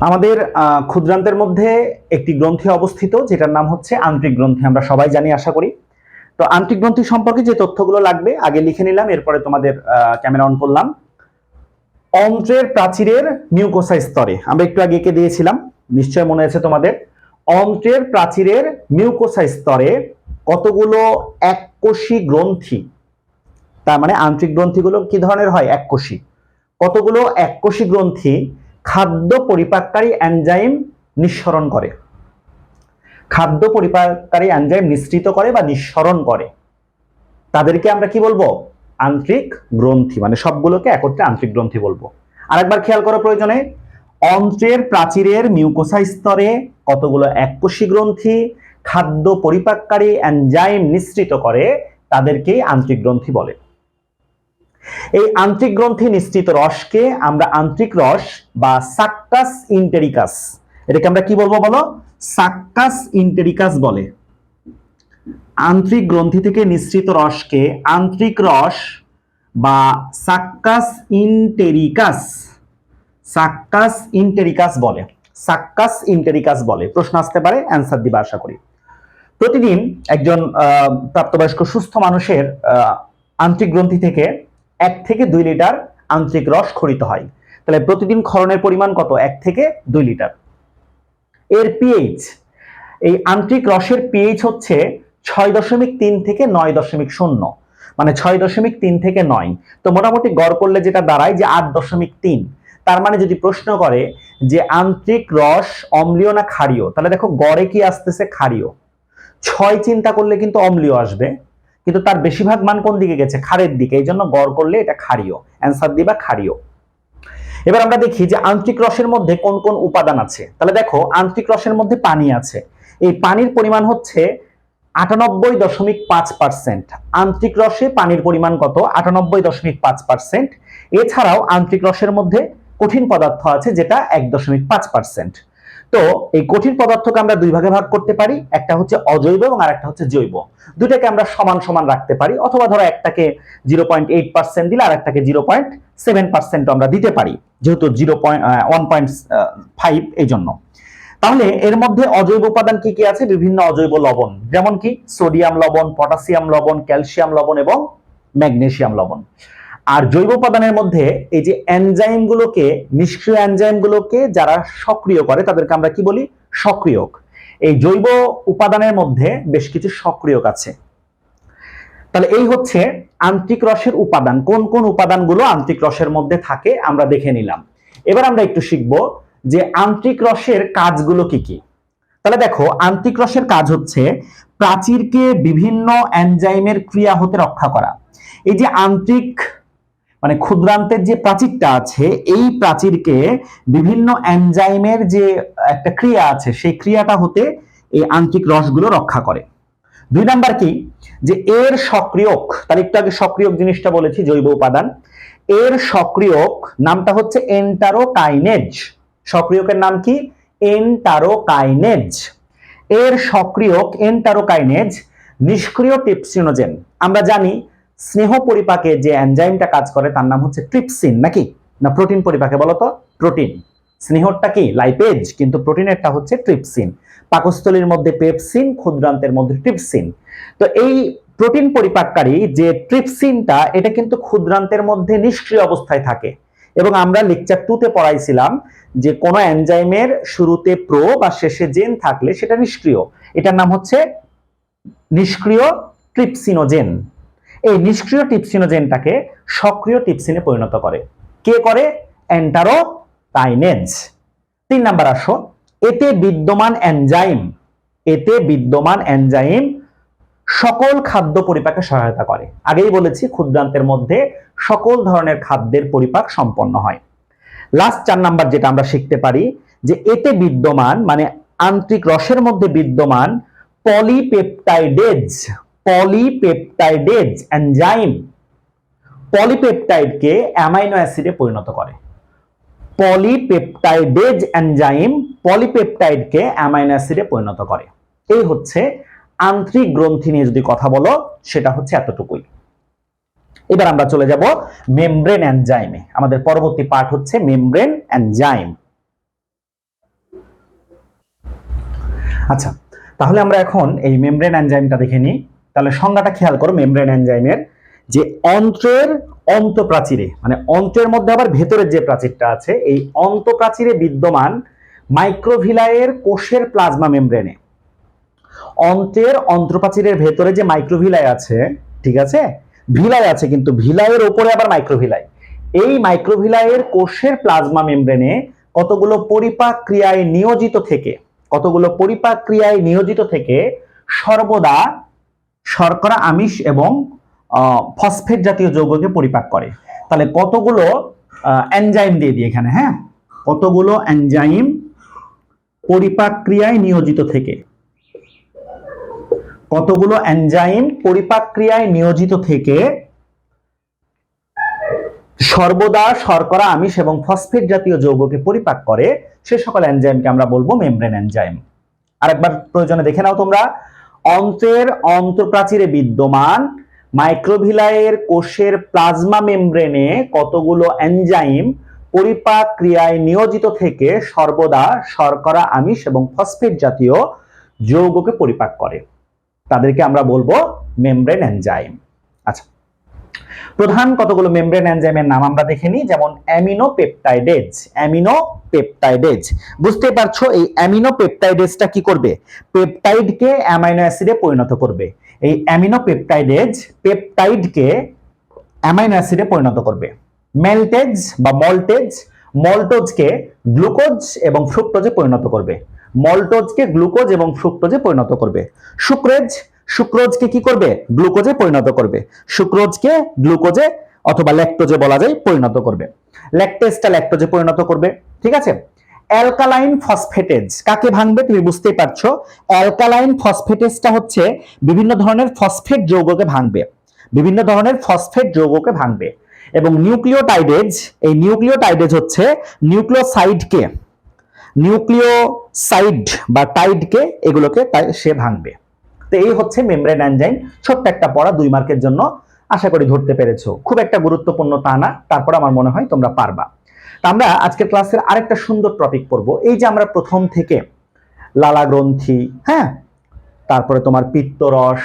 আমাদের ক্ষুদ্রান্তের মধ্যে একটি গ্রন্থি অবস্থিত, যেটার নাম হচ্ছে আন্তরিক গ্রন্থি। আমরা সবাই জানি, আশা করি। তো আন্তরিক গ্রন্থি সম্পর্কে যে তথ্যগুলো লাগবে, আগে লিখে নিলাম, এরপরে তোমাদের ক্যামেরা অন করলাম। অন্ত্রের প্রাচীরের মিউকোসা স্তরে, আমরা একটু আগে এঁকে দিয়েছিলাম, নিশ্চয় মনে আছে তোমাদের। অন্ত্রের প্রাচীরের মিউকোসা স্তরে কতগুলো এককোষী গ্রন্থি? তার মানে আন্তরিক গ্রন্থিগুলো কি ধরনের হয়? এককোষী। কতগুলো এককোষী গ্রন্থি খাদ্য পরিপাককারী এনজাইম নিঃসরণ করে। খাদ্য পরিপাককারী এনজাইম নিঃসৃত করে বা নিঃসরণ করে। তাদেরকে আমরা কি বলব? আন্তরিক গ্রন্থি মানে সবগুলোকে একত্রে আন্তরিক গ্রন্থি বলব। আরেকবার খেয়াল করা প্রয়োজনে, অন্ত্রের প্রাচীরের মিউকোসা স্তরে কতগুলো এককোষী গ্রন্থি খাদ্য পরিপাককারী এনজাইম নিঃসৃত করে, তাদেরকেই আন্তরিক গ্রন্থি বলে। এই আন্তরিক গ্রন্থি নিশ্চিত রসকে আমরা আন্তরিক রস বা সাক্কাস ইন্টেরিকাস। এটাকে আমরা কি বলব বলো? সাক্কাস ইন্টেরিকাস বলে। আন্তরিক গ্রন্থি থেকে নিঃসৃত রসকে আন্তরিক রস বা সাক্কাস ইন্টেরিকাস। সাক্কাস ইন্টেরিকাস বলে। সাক্কাস ইন্টেরিকাস বলে। প্রশ্ন আসতে পারে, অ্যান্সার দিবা আশা করি। প্রতিদিন একজন প্রাপ্তবয়স্ক সুস্থ মানুষের আন্তরিক গ্রন্থি থেকে এক থেকে দুই লিটার আন্তরিক রস খরিত হয়। তাহলে প্রতিদিন ক্ষরণের পরিমাণ কত? এক থেকে দুই লিটার। এর পিএইচ এই আন্তরিক রসের পিএইচ হচ্ছে ছয় দশমিক তিন থেকে নয় দশমিক শূন্য। মানে ছয় দশমিক তিন থেকে নয়। তো মোটামুটি গড় করলে যেটা দাঁড়ায় যে আট দশমিক তিন। তার মানে যদি প্রশ্ন করে যে আন্তরিক রস অম্লীয় না ক্ষারীয়? তাহলে দেখো গড়ে কি আসতেছে ক্ষারীয়। ছয় চিন্তা করলে কিন্তু অম্লীয় আসবে। কিন্তু তার বেশিরভাগ মান কোন দিকে গেছে? ক্ষারের দিকে। এই জন্য গড় করলে এটা ক্ষারীয়। অ্যান্সার দিবা ক্ষারীয়। এবার আমরা দেখি যে আন্তরিক রসের মধ্যে কোন কোন উপাদান আছে। তাহলে দেখো আন্তরিক রসের মধ্যে পানি আছে। এই পানির পরিমাণ হচ্ছে আটানব্বই দশমিক পাঁচ পার্সেন্ট। আন্তরিক রসে পানির পরিমাণ কত? আটানব্বই দশমিক পাঁচ পার্সেন্ট। এছাড়াও আন্তরিক রসের মধ্যে কঠিন পদার্থ আছে যেটা এক দশমিক পাঁচ পার্সেন্ট। তো এই কঠিন পদার্থকে আমরা দুই ভাগে ভাগ করতে পারি, একটা হচ্ছে অজৈব এবং আরেকটা হচ্ছে জৈব। দুটাকে আমরা সমান সমান রাখতে পারি, অথবা ধরো একটাকে জিরো পয়েন্ট এইট পার্সেন্ট দিলে আরেকটাকে জিরো পয়েন্ট সেভেন পার্সেন্ট আমরা দিতে পারি, যেহেতু zero point one point five এই জন্য। তাহলে এর মধ্যে অজৈব উপাদান কি কি আছে? বিভিন্ন অজৈব লবণ, যেমন কি সোডিয়াম লবণ পটাশিয়াম লবণ ক্যালসিয়াম লবণ এবং ম্যাগনেসিয়াম লবণ। আর জৈব উপাদানের মধ্যে এই যে এনজাইম গুলোকে, নিষ্ক্রিয় এনজাইম গুলোকে যারা সক্রিয় করে, তাদেরকে আমরা কি বলি? সক্রিয়ক। এই জৈব উপাদানের মধ্যে বেশ কিছু সক্রিয়ক আছে। তাহলে এই হচ্ছে আন্তরিক রসের উপাদান। কোন কোন উপাদানগুলো আন্তরিক রসের মধ্যে থাকে আমরা দেখে নিলাম। এবার আমরা একটু শিখব যে আন্তরিক রসের কাজগুলো কি কি। তাহলে দেখো, আন্তরিক রসের কাজ হচ্ছে প্রাচীরকে বিভিন্ন এনজাইমের ক্রিয়া হতে রক্ষা করা। এই যে আন্তরিক মানে ক্ষুদ্রান্তের যে প্রাচীরটা আছে, এই প্রাচীরকে বিভিন্ন এনজাইমের যে একটা ক্রিয়া আছে, সেই ক্রিয়াটা হতে এই আন্তরিক রসগুলো রক্ষা করে। দুই নাম্বার কি? যে এর সক্রিয়ক তার একটু আগে সক্রিয়ক জিনিসটা বলেছি, জৈব উপাদান। এর সক্রিয়ক নামটা হচ্ছে এন্টারোকাইনেজ। সক্রিয়কের নাম কি? এন্টারোকাইনেজ। এর সক্রিয়ক এন্টারোকাইনেজ নিষ্ক্রিয় টিপসিনোজেন। আমরা জানি স্নেহ পরিপাকে যে এনজাইমটা কাজ করে, তার নাম হচ্ছে ট্রিপসিন নাকি? না প্রোটিন পরিপাকে, বলো তো প্রোটিন স্নেহরটা কি? লাইপেজ কিন্তু প্রোটিনেরটা হচ্ছে ট্রিপসিন পাকস্থলীর মধ্যে পেপসিন ক্ষুদ্রান্তের মধ্যে ট্রিপসিন তো এই প্রোটিন পরিপাককারী যে ট্রিপসিনটা এটা কিন্তু ক্ষুদ্রান্তের মধ্যে নিষ্ক্রিয় অবস্থায় থাকে। এবং আমরা লেকচার টুতে পড়াইছিলাম যে কোনো এনজাইমের শুরুতে প্রো বা শেষে জেন থাকলে সেটা নিষ্ক্রিয়। এটার নাম হচ্ছে নিষ্ক্রিয় ট্রিপসিনোজেন এই নিষ্ক্রিয় টিপসিনোজেনটাকে সক্রিয় টিপসিনে পরিণত করে। কে করে? এন্টারোকাইনেজ তিন নাম্বার আসো এতে বিদ্যমান এনজাইম, এতে বিদ্যমান এনজাইম সকল খাদ্য পরিপাকে সহায়তা করে। আগেই বলেছি, ক্ষুদ্রান্তের মধ্যে সকল ধরনের খাদ্যের পরিপাক সম্পন্ন হয়। লাস্ট চার নাম্বার যেটা আমরা শিখতে পারি, যে এতে বিদ্যমান মানে আন্তরিক রসের মধ্যে বিদ্যমান পলিপেপটাইডেজ পলিপেপটাইডেজ এনজাইম পলিপেপটাইডকে অ্যামাইনো অ্যাসিডে পরিণত করে। পলিপেপটাইডেজ এনজাইম পলিপেপটাইডকে অ্যামাইনো অ্যাসিডে পরিণত করে। এই হচ্ছে আন্তরিক গ্রন্থি নিয়ে যদি কথা বলো, সেটা হচ্ছে এতটুকুই। এবার আমরা চলে যাব মেমব্রেন এনজাইমে আমাদের পরবর্তী পার্ট হচ্ছে মেমব্রেন এনজাইম আচ্ছা তাহলে আমরা এখন এই মেমব্রেন এনজাইমটা দেখে নিই। তাহলে সংজ্ঞাটা খেয়াল করো মেমব্রেন এনজাইমের যে অন্ত্রের অন্তপ্রাচীরে মানে অন্ত্রের মধ্যে আবার ভেতরের যে প্রাচীরটা আছে, এই অন্তপ্রাচীরে বিদ্যমান মাইক্রোভিলায়ের কোষের প্লাজমা মেমব্রেনে অন্ত্রের অন্ত্রপ্রাচীরের ভেতরে যে মাইক্রোভিলাই আছে, ঠিক আছে? ভিলাই আছে, কিন্তু ভিলাইয়ের ওপরে আবার মাইক্রোভিলাই এই মাইক্রোভিলাইয়ের কোষের প্লাজমা মেমব্রেনে কতগুলো পরিপাক ক্রিয়ায় নিয়োজিত থেকে, কতগুলো পরিপাক ক্রিয়ায় নিয়োজিত থেকে সর্বদা শর্করা, আমিষ এবং ফসফেট জাতীয় যৌগকে পরিপাক করে। তাহলে কতগুলো এনজাইম দিয়ে দিই এখানে হ্যাঁ? কতগুলো এনজাইম পরিপাক ক্রিয়ায় নিয়োজিত থেকে? কতগুলো এনজাইম পরিপাক ক্রিয়ায় নিয়োজিত থেকে সর্বদা শর্করা, আমিষ এবং ফসফেট জাতীয় যৌগকে পরিপাক করে? সে সকল এনজাইমকে আমরা বলব মেমব্রেন এনজাইম আরেকবার প্রয়োজনে দেখে নাও তোমরা। অন্ত্রের অন্তপ্রাচীরে বিদ্যমান মাইক্রোভিলায়ের কোষের প্লাজমা মেমব্রেনে কতগুলো এনজাইম পরিপাক ক্রিয়ায় নিয়োজিত থেকে সর্বদা শর্করা, আমিষ এবং ফসফেট জাতীয় যৌগকে পরিপাক করে। তাদেরকে আমরা বলব মেমব্রেন এনজাইম। আচ্ছা প্রধান কতগুলো মেমব্রেন এনজাইমের নাম আমরা দেখে নিই? যেমন অ্যামিনো পেপটাইডেজ অ্যামিনো পেপটাইডেজ বুঝতে পারছ, এই অ্যামিনো পেপটাইডেজটা কি করবে? পেপটাইডকে অ্যামাইনো অ্যাসিডে পরিণত করবে। এই অ্যামিনো পেপটাইডেজ পেপটাইডকে অ্যামাইনো অ্যাসিডে পরিণত করবে। মেলটেজ বা মল্টেজ, মল্টোজকে গ্লুকোজ এবং ফ্রুক্টোজে পরিণত করবে। মল্টোজকে গ্লুকোজ এবং ফ্রুক্টোজে পরিণত করবে। সুক্রেজ সুক্রোজকে কি করবে? গ্লুকোজে পরিণত করবে। সুক্রোজকে গ্লুকোজে অথবা ল্যাকটোজে বলা যায় পরিণত করবে। ল্যাকটেজটা ল্যাকটোজে পরিণত করবে। ঠিক আছে? Alkaline phosphatase. কাকে ভাঙবে? তুমি বুঝতেই পারছ। অ্যালকালাইন ফসফেটেজটা হচ্ছে বিভিন্ন ধরনের ফসফেট যৌগকে ভাঙবে। বিভিন্ন ধরনের ফসফেট যৌগকে ভাঙবে। এবং নিউক্লিওটাইডেজ, এই নিউক্লিওটাইডেজ হচ্ছে নিউক্লিওসাইডকে। নিউক্লিওসাইড বা টাইডকে এগুলোকে সে ভাঙবে। তো এই হচ্ছে মেমব্রেন এনজাইম ছোট্ট একটা পড়া দুই মার্কের জন্য। আশা করি ধরতে পেরেছ। খুব একটা গুরুত্বপূর্ণ তা না। তারপর আমার মনে হয় তোমরা পারবা। তা আমরা আজকের ক্লাসের আরেকটা সুন্দর টপিক পড়ব। এই যে আমরা প্রথম থেকে লালা গ্রন্থি হ্যাঁ? তারপরে তোমার পিত্তরস,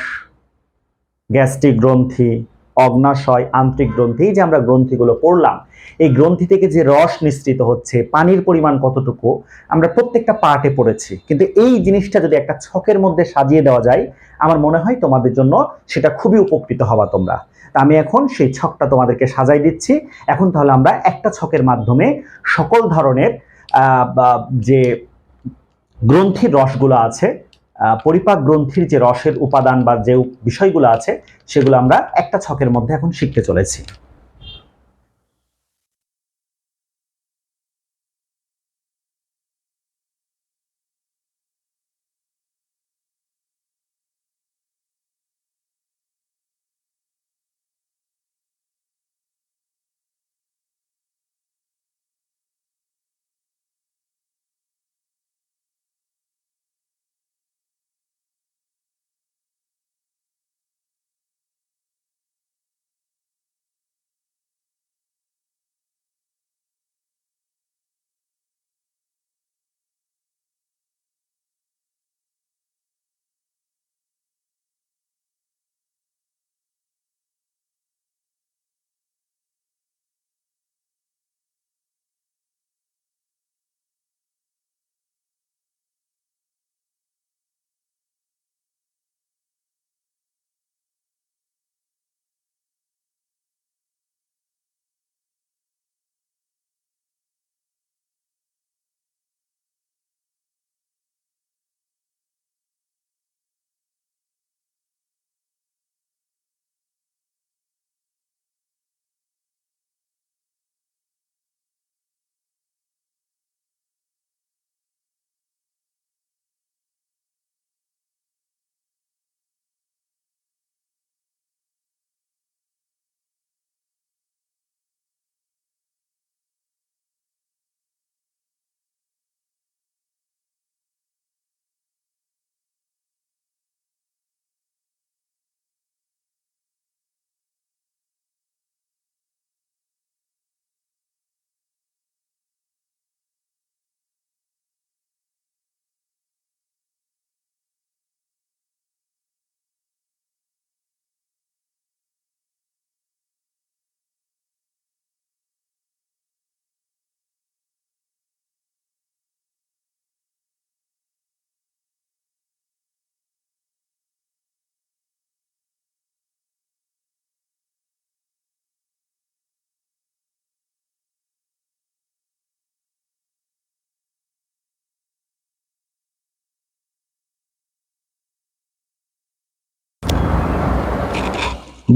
গ্যাস্ট্রিক গ্রন্থি অগ্নাশয় আন্তরিক গ্রন্থি যে আমরা গ্রন্থিগুলো পড়লাম, এই গ্রন্থি থেকে যে রস নিঃসৃত হচ্ছে, পানির পরিমাণ কতটুকু, আমরা প্রত্যেকটা পার্টে পড়েছি। কিন্তু এই জিনিসটা যদি একটা ছকের মধ্যে সাজিয়ে দেওয়া যায়, আমার মনে হয় তোমাদের জন্য সেটা খুবই উপকৃত হবা তোমরা। আমি এখন সেই ছকটা তোমাদেরকে সাজাই দিচ্ছি। এখন তাহলে আমরা একটা ছকের মাধ্যমে সকল ধরনের যে গ্রন্থির রসগুলো আছে পরিপাক গ্রন্থির যে রসের উপাদান বা যে বিষয়গুলো আছে, সেগুলো আমরা একটা ছকের মধ্যে এখন শিখতে চলেছি।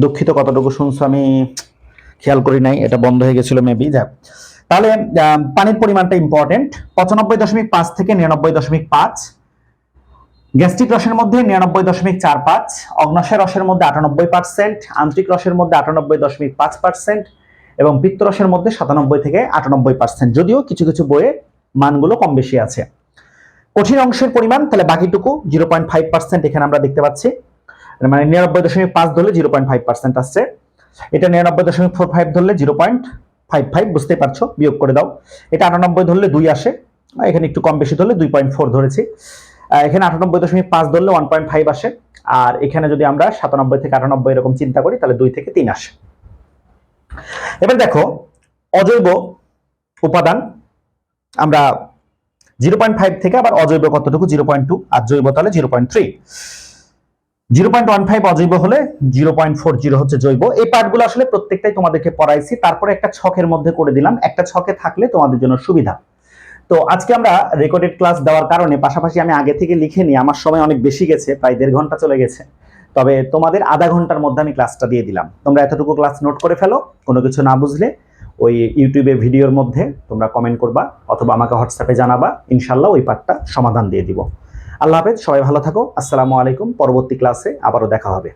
দুঃখিত কতটুকু শুনছো আমি খেয়াল করি নাই, এটা বন্ধ হয়ে গেছিল মেবি যাক। তাহলে পানির পরিমাণটা ইম্পর্টেন্ট পঁচানব্বই দশমিক পাঁচ থেকে নিরানব্বই দশমিক পাঁচ গ্যাস্ট্রিক রসের মধ্যে নিরানব্বই দশমিক চার পাঁচ, অগ্নাশয় রসের মধ্যে আটানব্বই পার্সেন্ট, আন্তরিক রসের মধ্যে আটানব্বই দশমিক পাঁচ পার্সেন্ট, এবং পিত্তরসের মধ্যে সাতানব্বই থেকে আটানব্বই পার্সেন্ট, যদিও কিছু কিছু বইয়ে মানগুলো কম বেশি আছে। কঠিন অংশের পরিমাণ, তাহলে বাকিটুকু জিরো পয়েন্ট ফাইভ পার্সেন্ট এখানে আমরা দেখতে পাচ্ছি। মানে নিরানব্বই দশমিক পাঁচ ধরলে জিরো পয়েন্ট ফাইভ পার্সেন্ট আসছে। এটা নিরানব্বই দশমিক ফোর ফাইভ ধরলে জিরো পয়েন্ট ফাইভ ফাইভ বুঝতে পারছ? বিয়োগ করে দাও। এটা আটানব্বই ধরলে দুই আসে এখানে একটু কম বেশি ধরলে দুই পয়েন্ট ফোর ধরেছি। এখানে আটানব্বই দশমিক পাঁচ ধরলে ওয়ান পয়েন্ট ফাইভ আসে, আর এখানে যদি আমরা সাতানব্বই থেকে আটানব্বই এরকম চিন্তা করি, তাহলে দুই থেকে তিন আসে। এবার দেখো, অজৈব উপাদান, আমরা জিরো পয়েন্ট ফাইভ থেকে আবার অজৈব কতটুকু? জিরো পয়েন্ট টু আর জৈব তাহলে zero point three zero point one five অজৈব হলে জিরো পয়েন্ট ফোর জিরো হচ্ছে জৈব। এই পার্টগুলো আসলে প্রত্যেকটাই তোমাদেরকে পড়াইছি। তারপরে একটা ছকের মধ্যে করে দিলাম। একটা ছকে থাকলে তোমাদের জন্য সুবিধা। তো আজকে আমরা রেকর্ডেড ক্লাস দেওয়ার কারণে পাশাপাশি আমি আগে থেকে লিখে নিই। আমার সময় অনেক বেশি গেছে, প্রায় দেড় ঘণ্টা চলে গেছে। তবে তোমাদের আধা ঘণ্টার মধ্যে আমি ক্লাসটা দিয়ে দিলাম। তোমরা এতটুকু ক্লাস নোট করে ফেলো। কোনো কিছু না বুঝলে ওই ইউটিউবে ভিডিওর মধ্যে তোমরা কমেন্ট করবা অথবা আমাকে হোয়াটসঅ্যাপে জানাবা। ইনশাল্লাহ ওই পার্টটা সমাধান দিয়ে দিব। আল্লাহ হাফেজ সবাই ভালো থাকো। আসসালামু আলাইকুম পরবর্তী ক্লাসে আবারও দেখা হবে।